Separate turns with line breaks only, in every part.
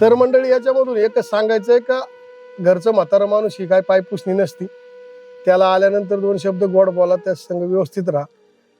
तर मंडळी याच्यामधून एकच सांगायचं आहे का घरचं म्हातारा माणूस ही काय पायपुसणी नसती. त्याला आल्यानंतर दोन शब्द गोड बोला त्या संग व्यवस्थित राहा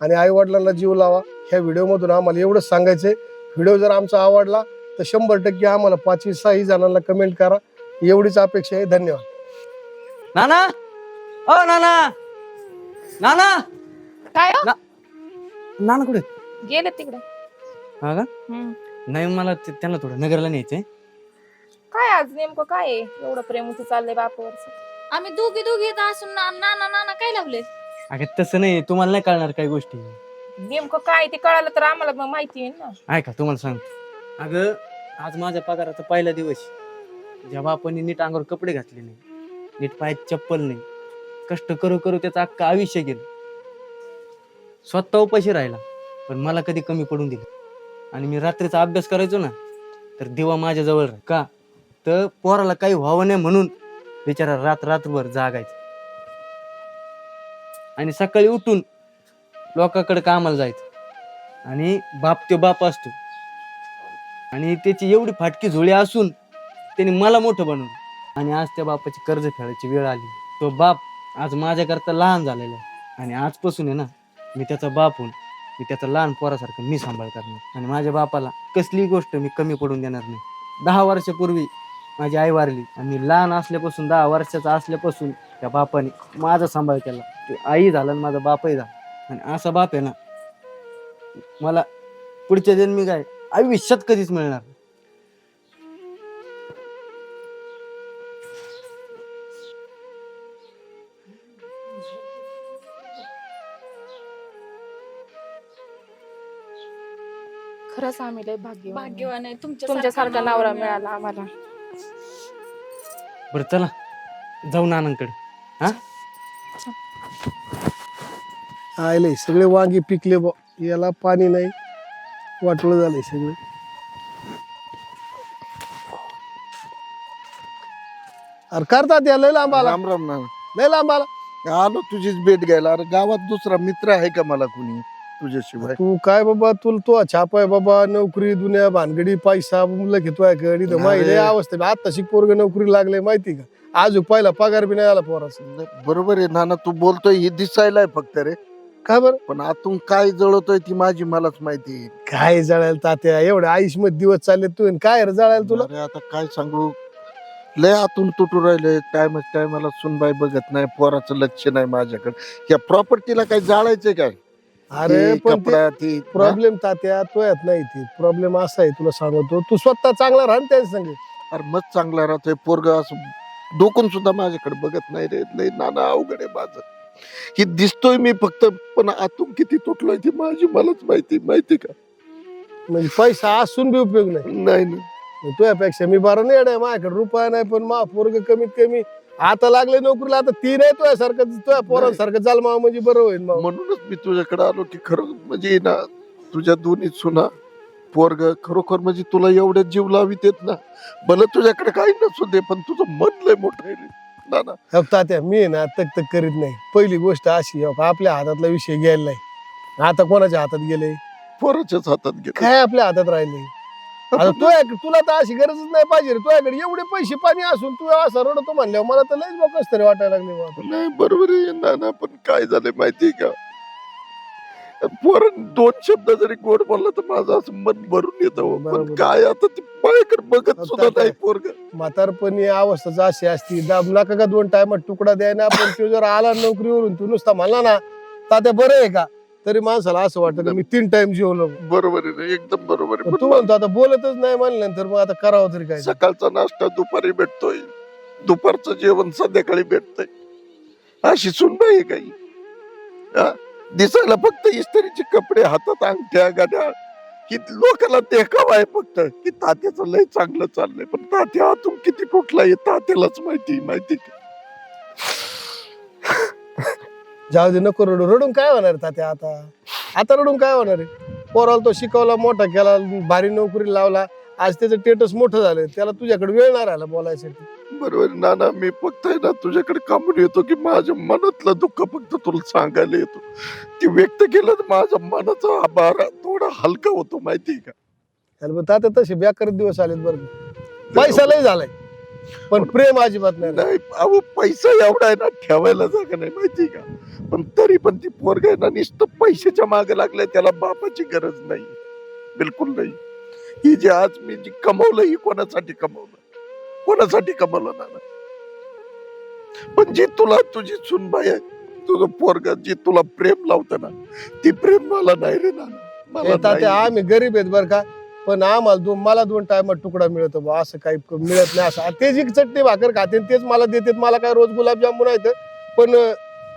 आणि आई वडिलांना जीव लावा. ह्या व्हिडिओमधून आम्हाला एवढंच सांगायचं आहे व्हिडिओ जर आमचा आवडला तर शंभर टक्के आम्हाला पाचवी सहाही जणांना कमेंट करा. एवढीच अपेक्षा आहे. धन्यवाद.
नाना! ओ नाना! नाना!
काय हो?
नाना कुठे
गेले तिकडे.
हा का?
हम्म.
नाही मला ते- त्यांना थोडं नगरला न्यायचंय.
काय आज नेमकं काय आहे? एवढं प्रेम होतं चाललंय बापावरच.
आम्ही दोघी दोघी येत असून ना नाना नाना काय लावले
अगं तसं नाही. तुम्हाला नाही कळणार काही गोष्टी.
नेमकं काय ते कळालं तर आम्हाला मग माहिती आहे ना.
ऐका तुम्हाला सांगतो. अगं आज माझ्या पगाराचा पहिला दिवस जेव्हा आपण नीट अंगावर कपडे घातले नाही नीट पायात चप्पल नाही कष्ट करू करू त्याचं अख्खं आयुष्य गेलं. स्वतः उपाशी राहिला पण मला कधी कमी पडून दिलं. आणि मी रात्रीचा अभ्यास करायचो ना तर देवा माझ्या जवळ राह का? तर पोराला काही व्हावं नाही म्हणून बिचारा रात रात्रभर जागायचं. आणि सकाळी उठून लोकांकडे कामाला जायचं. आणि बाप तो बाप असतो. आणि त्याची एवढी फाटकी झोळी असून त्याने मला मोठं बनवलं. आणि आज त्या बापाची कर्ज फेडायची वेळ आली. तो बाप आज माझ्याकरता लहान झालेला आहे. आणि आजपासून आहे ना मी त्याचा बाप होऊन मी त्याचा लहान पोरासारखं मी सांभाळ करणार. आणि माझ्या बापाला कसली गोष्ट मी कमी पडून देणार नाही. दहा वर्षापूर्वी माझी आई वारली. आणि मी लहान असल्यापासून दहा वर्षाचा असल्यापासून त्या बापाने माझा सांभाळ केला. ते आई झाला आणि माझा बापही झाला. आणि असा बाप आहे ना मला पुढच्या जन्मी काय आयुष्यात कधीच मिळणार नाही.
खरंच आम्ही लय भाग्य
भाग्यवान आहे. तुमच्या
तुमच्यासारखा नवरा मिळाला आम्हाला.
बरं चला. जाऊ नानांकडे. हा?
आले सगळे वांगी पिकले बा. याला पाणी नाही. वाटोळ झाले सगळे. अरे करतात या लय लांब आला.
राम राम ना
लय लांब आला.
आलो तुझीच भेट घ्यायला. अरे गावात दुसरा मित्र आहे का मला कुणी? तुझ्याशिवाय.
तू काय बाबा तुला तो छाप आहे बाबा नोकरी दुनिया भानगडी पैसा मुलं घेतोय तर माहिती. अवस्था आता शिक पोरग नोकरी लागले माहिती का? आज पहिला पगार बी नाही आला पोराचा.
बरोबर आहे नाना तू बोलतोय हे दिसायलाय फक्त रे.
काय बरं?
पण आतून काय जळतोय ती माझी मलाच माहिती आहे.
काय जळायला तात्या एवढे आयुषमध्ये दिवस चालले तू आणि काय रे जळायला तुला?
अरे आता काय सांगू? लय आतून तुटू राहिले टाइम टायमाला सुनबाई बघत नाही पोराचं लक्ष नाही माझ्याकडे. या प्रॉपर्टीला काय जाळायचंय काय?
अरे पण ते प्रॉब्लेम तात्या तो येत नाही ती. प्रॉब्लेम असा आहे तुला सांगतो. तू स्वतः चांगला राहा त्याच्या संग.
अरे मग चांगला राहतोय. पोरग असं डोकून सुद्धा माझ्याकडे बघत नाही रे. लय नाना अवघड आहे माझं. ही दिसतोय मी फक्त पण आतून किती तुटलोय ती माझी मलाच माहिती माहिती का?
म्हणजे पैसा असून बी उपयोग नाही.
नाही ना.
तुझ्यापेक्षा मी बरं नाही माझ्याकडे रुपया नाही पण मा पोरग कमीत कमी आता लागले नोकरीला आता ती नाही तुझ्यासारखं तुझ्या पोरांसारखं चाल मा म्हणजे बरं होईल मग
म्हणूनच मी तुझ्याकडे आलो की खरं म्हणजे ना तुझ्या दोन्ही सुना पोरग खरोखर म्हणजे तुला एवढे जीव लावित येत ना भलं तुझ्याकडे काही नसू दे पण तुझं मन लय मोठं आहे रे. नाना.
अब तात्या मी आहे ना तक तक करीत नाही. पहिली गोष्ट अशी आहे आपल्या हातातला विषय घ्यायला नाही. आता कोणाच्या हातात गेले?
पोराच्याच हातात घेत
काय आपल्या हातात राहिले? आता तुला तर अशी गरजच नाही पाहिजे रे. तुझ्याकडे एवढे पैसे पाणी असून तू असा रडतो म्हणल्यावर मला तर लयच बघच तरी वाटायला लागले बाबा.
नाही बरोबर आहे नाना पण काय झालंय माहितीये का? पोर दोन शब्द जरी गोड बोलला तर माझं असं मन भरून येतं पण
बरोबर.
काय आता ते माझ्याकडे बघत सुद्धा? नाही पोरग.
म्हातारपणी अवस्थाच अशी असती. दाब नका का दोन टायमात तुकडा द्याय ना पण तो जर आला नोकरीवरून तू नुसता म्हणला ना तात्या बरं आहे का? तरी माणसाला असं वाटतं का मी तीन टाइम जेवलो.
बरोबर आहे रे, एकदम बरोबर आहे.
पण तू म्हणतो आता बोलतच नाही म्हणल्यानंतर मग आता करावं तरी काय?
सकाळचा नाश्ता दुपारी भेटतोय. दुपारचं जेवण संध्याकाळी भेटतंय. अशी सुनबाई आहे काही. हा? दिसायला फक्त इस्त्रीचे कपडे हातात अंगठ्या गाड्या. ही लोकांना देखावा आहे फक्त. की तात्याचं लय चांगलं चाललंय. पण तात्या आतून किती कुठला आहे तात्यालाच माहिती माहिती का?
जाऊ दे नको रडू. रडून काय होणार तात्या आता? आता रडून काय होणार आहे? पोराला तो शिकवला मोठा केला भारी नोकरी लावला. आज त्याचं स्टेटस मोठं झालं त्याला तुझ्याकडे वेळ नाही राहिला बोलायसाठी.
बरोबर आहे, नाना. मी फक्त आहे ना तुझ्याकडे कामून येतो की माझ्या मनातलं दुःख फक्त तुला सांगायला येतो. ते व्यक्त केलं तर माझ्या मनाचा आभार थोडा हलका होतो माहिती का?
आणि मग तात्या तसे बेकार दिवस आलेत बरं का. पैसा लय झालाय. पण प्रेम अजिबात नाही.
नाही अहो पैसा एवढा आहे ना ठेवायला जागा नाही माहिती का? पण तरी पण ती पोरग आहे ना नुसतं पैशाच्या मागे लागलंय त्याला बापाची गरज नाही. बिलकुल नाही. ही जे आज मी जी कमवलं ही कोणासाठी कमवलं? कोणासाठी कमवलं ना पण जी तुला तुझी सुनबाई आहे तुझं पोरग जी तुला प्रेम लावतं ना ती प्रेम मला नाही रे ना मला.
आम्ही गरीब आहेत बरं का? पण आम्हाला दोन मला दोन टायमात तुकडा मिळतो बा असं काही क- मिळत नाही असं ते जी चटणी भाकर खाते तेच मला देतात मला काय रोज गुलाबजामुन आहेत पण अं,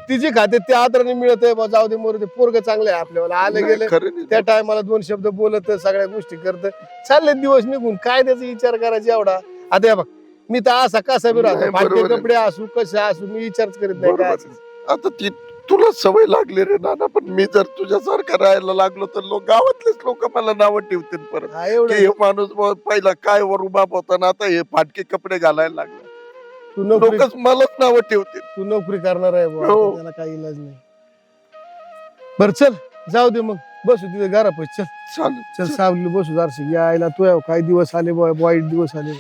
ती जी खाते ते आदराने मिळत आहे बा जाऊ दे मोर ते पोरग चांगले आहे आपल्याला आले गेले. त्या टायमाला दोन शब्द बोलत सगळ्या गोष्टी करत चालले दिवस निघून काय त्याचा विचार करायचा एवढा आता हे बघ मी तर असा कसा बी राहतो
नाही,
फाटके
बरोबर आहे.
कपडे असू कसे असू मी विचारच करीत नाही
बरोबर. आता ती तुला सवय लागली रे नाना पण मी जर तुझ्यासारखं राहायला लागलो तर लोक गावातलेच लोक मला नावं ठेवतील परत.
हा,
की
एवढं
हे माणूस बुवा पहिला काय वर उभा होता ना आता हे फाटके कपडे घालायला लागले.
तू नोकरी
लोकच मलाच नावं ठेवतील.
तू नोकरी करणार आहे बुवा,
हो.
त्याला काही इलाज नाही. बर चल जाऊ दे मग. बसू तिथे घरापाशी चल.
चालेल
चल सावली बसू दारशी यायला तू काही दिवस आले बुवा, वाईट दिवस आले.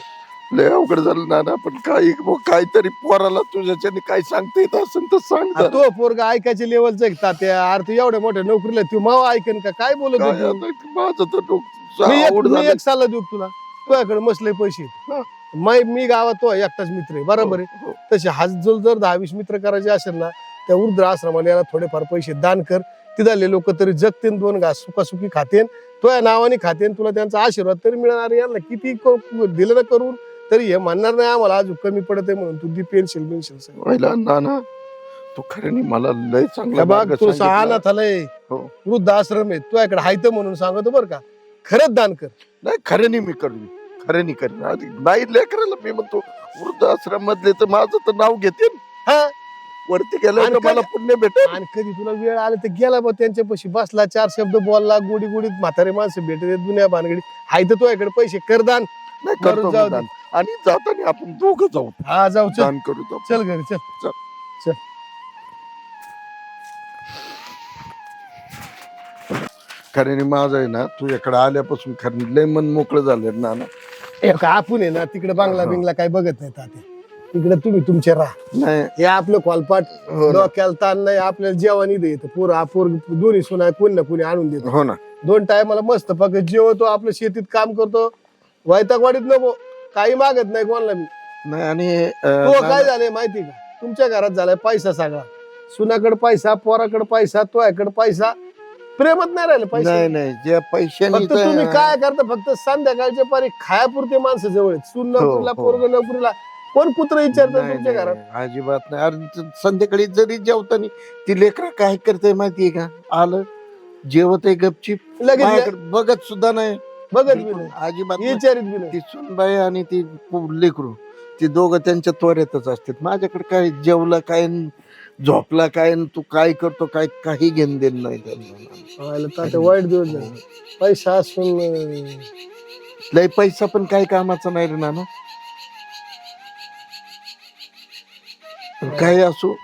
लय अवघड झालं नाना पण काही बुवा काहीतरी पोराला तुझ्याच्याने काय सांगता येत असेल तर सांग जरा.
तो पोरगा ऐकायच्या लेवलचा तात्या अरे तू एवढ्या मोठ्या नोकरीला तू मावा ऐकन का? काय बोलत
काय
होती?
आता माझं तर डोकं
मी एक मी
झालं.
एक साला देऊ तुला. तुझ्याकडे मसले पैसे. मै मी गावात तो एकटाच मित्र आहे बरोबर आहे?
हो,
तसे हा जो जर दहा वीस मित्र करायचे असेल ना त्या वृद्ध आश्रमाला याला थोडेफार पैसे दान कर. तिथले लोक तरी जगतेन दोन घास सुखासुखी खातेन तो या नावाने खातेन तुला त्यांचा आशीर्वाद तरी मिळणार. यांना किती क- दिलं ना करून? तरी हे म्हणणार नाही आम्हाला अजून कमी पडत आहे म्हणून तू दी पेन्सिल पेन्सिल
पहिला नाना तू खरं मला लय चांगला
बघ
मार्ग
तू
सांगितला.
सहा
हो.
वृद्ध आश्रम आहे. तुझ्याकडे हायत म्हणून सांगतो बरं का. खरंच दान कर.
नाही खरं नाही मी करू खरं नाही करेन. आधी नाही लेकराला मी म्हणतो वृद्धाश्रम मधले तर माझं तर नाव घेते
हा?
वरती
आणि
मला पुण्य भेटेल.
आणि कधी तुला वेळ आला तर गेला बा त्यांच्यापाशी. बसला चार शब्द बोलला गोडी गोडीत म्हातारे माणसं भेटत दुनिया भानगडी हाय तर तुझ्याकडे पैसे. कर दान.
नाही करतो
जाऊ
मी
दे.
दान. आणि जाताना आपण दोघं जाऊ.
हा जाऊ चल.
दान करू जाऊ.
चल घरी चल.
चल.
चल.
खऱ्याने माझं आहे ना तुझ्याकडे आल्यापासून खरं लय मन मोकळं झालं ना ना
हे का आपण आहे ना तिकडे बांगला
हा.
बिंगला काय बघत नाही तात्या तिकडे तुम्ही तुमचे राहा.
नाही.
हे आपलं कॉलपाट
हो ना.
डोक्याला ताण नाही आपल्याला जेवण इथं येतं. पोर पोर दोन्ही सुना कोणी ना कोणी आणून देतो.
हो ना.
दोन टायमाला मस्त फक्त जेवतो आपलं शेतीत काम करतो. वैतागवाडीत नको. काही मागत नाही कोणाला मी
नाही आणि अं,
तो
नाना-
काय झालंय माहिती का? तुमच्या घरात झालाय पैसा सगळा. सुनाकडे पैसा पोराकडे पैसा तोयाकडे पैसा. प्रेमच नाही राहिलं पैसा
नाही नाही जे पैशाने
फक्त तुम्ही काय करता? फक्त संध्याकाळच्या पारी खायापुरते माणसं जवळ. सून
हो,
नोकरीला
हो.
पोरग नोकरीला. कोण कुत्र विचारतं
नाही,
तुमच्या
नाही,
घरात?
नाही, अजिबात नाही. अरे त- संध्याकाळी जरी जेवताना ती लेकरा काय करते माहितीये का? आलं जेवत आहे गपचीप.
लगेच
माझ्याकडे बघत सुद्धा नाही.
बघत बी
बिलकुल
नाही.
अजिबात नाही.
विचारित बी नाही.
ती सुनबाई आणि ती पु- लेकरू ती दोघं त्यांच्या त्वरेतच असतात. माझ्याकडे काय जेवलं काय न झोपला काय न तू काय करतो काय काही घेण देण नाही त्यांना
व्हायला वाईट दिवस झाले. पैसा असून अं,
लय पैसा पण काय कामाचा नाही रे नाना. पण काय असो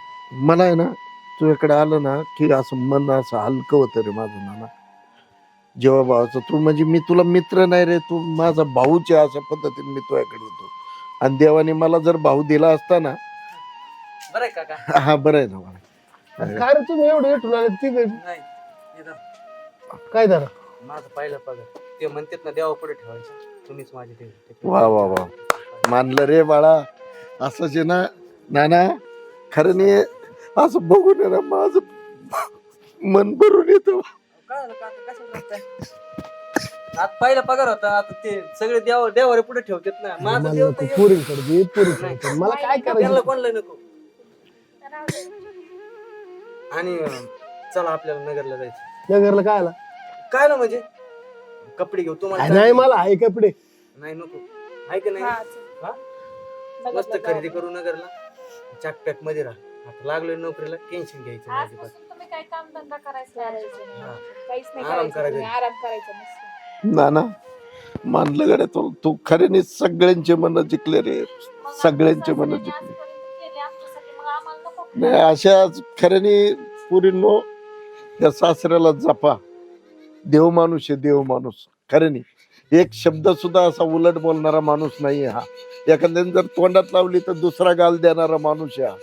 मला आहे ना तुझ्याकडे आलं ना की असं मन असं हलकं होतं रे माझं नाना. जेव्हा भावाचं तू म्हणजे मी तुला मित्र नाही रे तू माझा भाऊच आहे अशा पद्धतीने मी तुझ्याकडे येतो आणि देवाने मला जर भाऊ दिला असता ना
बरं आहे काका.
हा बरं आहे ना मला
काय रे तुम्ही एवढे भेटून आले ती काय-
नाही हे धर.
काय झालं
माझं पहिलं पगार. ते म्हणतात ना देवा पुढे ठेवायचं. तुम्हीच माझे ते
वा वा वा. मानलं रे बाळा. असंच आहे ना नाना खरं नाही असं बघून आहे ना माझं मन भरून येतं.
आता पहिला पगार होता आता ते सगळे देवा देवारे पुढे ठेवतात ना. माझं
मला
देव
नको
तर
पोरींकडे दे, पोरींकडे दे. मला काय
त्यांना
करायचं?
कोणला नको? आणि अं, चला आपल्याला नगरला जायचं.
नगरला काय आला?
काय ना म्हणजे? कपडे घेऊ तुम्हाला
नाही? मला आहे कपडे.
नाही नको. आहे का नाही?
हा,
मस्त. खरेदी करू नगरला. चॅकपॅकमध्ये राहा. आता लागलोय नोकरीला टेन्शन घ्यायचं नाही अजिबात.
काय काम धंदा करायचं
करायचं नाही. काहीच नाही
आराम
करायचं.
करायचं.
तुम्ही, आराम करायचं मस्त
नाना मानलं गड्या तू तू खऱ्याने सगळ्यांचे मन जिंकले रे.
मग
सगळ्यांचे मन जिंकले.
आजपर्यंत केले आमच्यासाठी, मग आम्हाला नको. का?
नाही अशाच खऱ्याने पुरीनो त्या सासऱ्याला जपा. देव माणूस आहे देव माणूस. खऱ्याने एक शब्द सुद्धा असा उलट बोलणारा माणूस नाही हा. एखाद्याने जर तोंडात लावली तर दुसरा गाल देणारा माणूस आहे हा.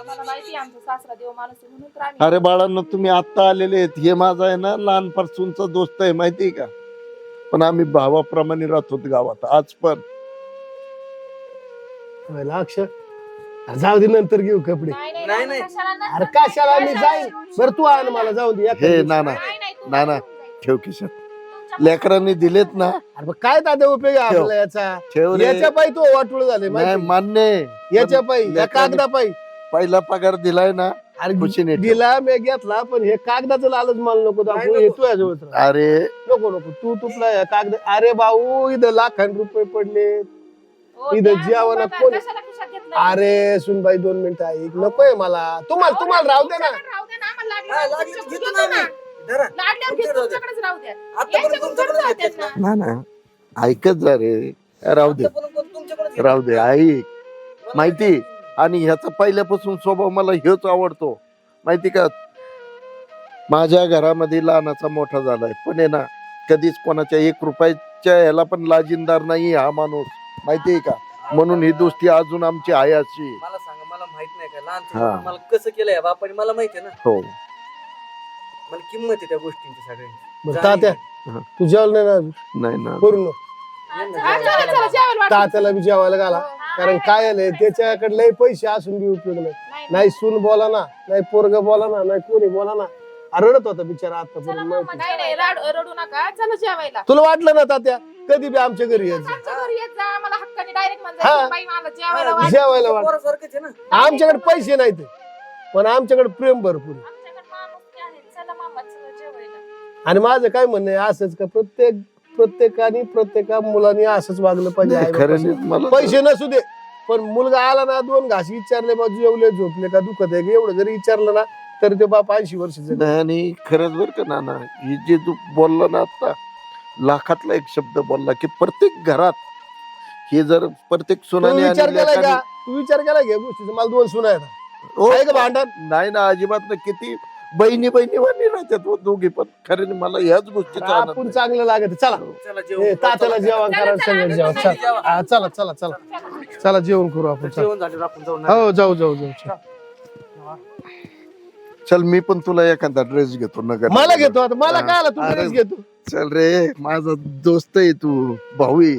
आम्हाला माहिती आहे आमचा सासरा देव माणूस आहे म्हणून तर आम्ही-
अरे बाळांनो तुम्ही आता आलेले आहेत. हे माझा आहे ना लहानपासूनचा दोस्त आहे माहितीये का? पण आम्ही भावाप्रमाणे राहतो गावात आज पण.
अरे जाऊ दे नंतर घेऊ कपडे.
नाही नाही
नाही,
नाही,
नाही.
कशाला नंतर
अरे
नाही,
कशाला मी
कशाला
जाईन?
नाही.
बरं तू आण मला जाऊ दे
हे
दिवशी.
ना ना
नाही, नाही, तू.
ठेव खिशात. लेकरांनी दिलेत ना.
अरे मग काय दादा उपयोग आहे
ठेव.
आपला याचा?
ठेव रे.
याच्या पायी तो वाटोळ झाले
नाही
माहिती?
मान्य आहे.
याच्या पायी या
लेकरांनी
कागदा पायी
पहिला पगार दिलाय ना
अरे
खुशीने ठेव.
दिला मी घेतला पण हे कागदाचं लालच मला नको दाखवू हे. तू राह.
अरे
नको नको तू तुटला या कागद अरे भाऊ इथं लाखां रुपये पडले
हो,
इथं
द्या,
जेवायला
तुम्हाला
कोण-
कशाला खिशात घेतलंय?
अरे सुनबाई दोन मिनिटं ऐक नकोय मला तुम्हाला तुम्हाला राहू दे ना
तुमच्याकडे राहू द्या ना, आम्हाला लागलं
हा,
तर
लागलं तर
तुमच्याकडे
घेतो ना
ना.
आम्ही. धरा.
लागल्यावर घेतो,
तुमच्याकडे राहू द्या.
तुमच्याकडेच राहू द्या.
आतापर्यंत
याच्याकडून
तुमच्याकडेच
राहू द्या
घेतलेत
ना.
ना ना ऐकत जा रे राहू दे
आतापर्यंत
राहू दे ऐक माहिती आणि ह्याचा पहिल्यापासून स्वभाव मला हेच आवडतो. माहिती का? माझ्या घरामध्ये लहानाचा मोठा झालाय. पण आहे ना कधीच कोणाच्या एक रुपयाच्या ह्याला पण लाजिनदार नाही हा माणूस. माहितीये का? म्हणून ही दोस्ती अजून आमची आहे अशी.
मला सांगा मला माहीत नाही का? लहान. मला कसं केलंय बापाने? मला माहिती आहे ना.
हो.
मला किंमत आहे त्या गोष्टींची सगळ्यांची.
बरं
जाणीव
तात्या.
आहे.
तू जेवलं नाही ना अजून?
नाही ना.
करू नको.
चला, चला, जेवायला वाटलं.
तात्याला बी जेवायला घाला.
हो.
कारण काय आलंय त्याच्याकडे लय पैसे असून बी उपयोग नाही.
नाही,
सून बोला ना नाही पोरग बोला ना नाही कोणी बोला ना. अरे रडत होता बिचारा
चला
आतापर्यंत
मामा,
माहिती.
नाही नाही राड- रडू नका. चला जेवायला.
तुला वाटलं ना तात्या? कधी बी आमच्या घरी यायचं
आमच्या घरी येत जा आम्हाला हक्काने डायरेक्ट
हा.
म्हणजे बाई मला जेवायला वाट-
जेवायला वाट
पोरासारखंच आहे ना.
आमच्याकडे पैसे नाहीत. पण आमच्याकडे प्रेम भरपूर आहे.
आमच्याकडे माणूस आहे. चला मामा चला जेवायला.
आणि माझं काय म्हणणं आहे असंच का प्रत्येक प्रत्येकाने प्रत्येका मुलांनी असंच वागलं पाहिजे.
नाही, खरं
आईबापाशी.
नाही, मला
पैसे नसू दे. पण मुलगा आला ना दोन घास विचारले बा जेवले झोपले का? दुखत आहे का? एवढं जरी विचारलं ना तर ते बाप ऐंशी वर्ष.
नाही आणि खरंच बरं का नाना? ही जे तू बोलला ना आता लाखातला एक शब्द बोलला की प्रत्येक घरात हे जर प्रत्येक
तू
सुनाने
विचार
आणि
केलाय का?
लेकाने-
तू विचार केलाय गोष्टीचा? मला दोन सुना आहेत
हो,
आहे का भांडण?
नाही ना अजिबात ना किती बहिणी बहिणी वाणी राहतात हो दोघी पण खरं नाही, मला ह्याच गोष्टीचा आनंद
आपण
आहे.
चांगलं लागत चला.
चला
ए,
जेवण
तात्याला जेवण
चला,
करा
चला,
सगळं जेवण. चला
जेवा.
हा, चला चला चला. चला जेवण करू आपण चला.
जेवण झालं आपण जाऊन
हो जाऊ जाऊ जाऊ चला.
चल मी पण तुला एखादा ड्रेस घेतो नगर.
मला घेतो आता. मला
हा.
काय आला तू
अरे.
ड्रेस घेतो?
चल रे माझा दोस्त आहे तू भाऊ आहे.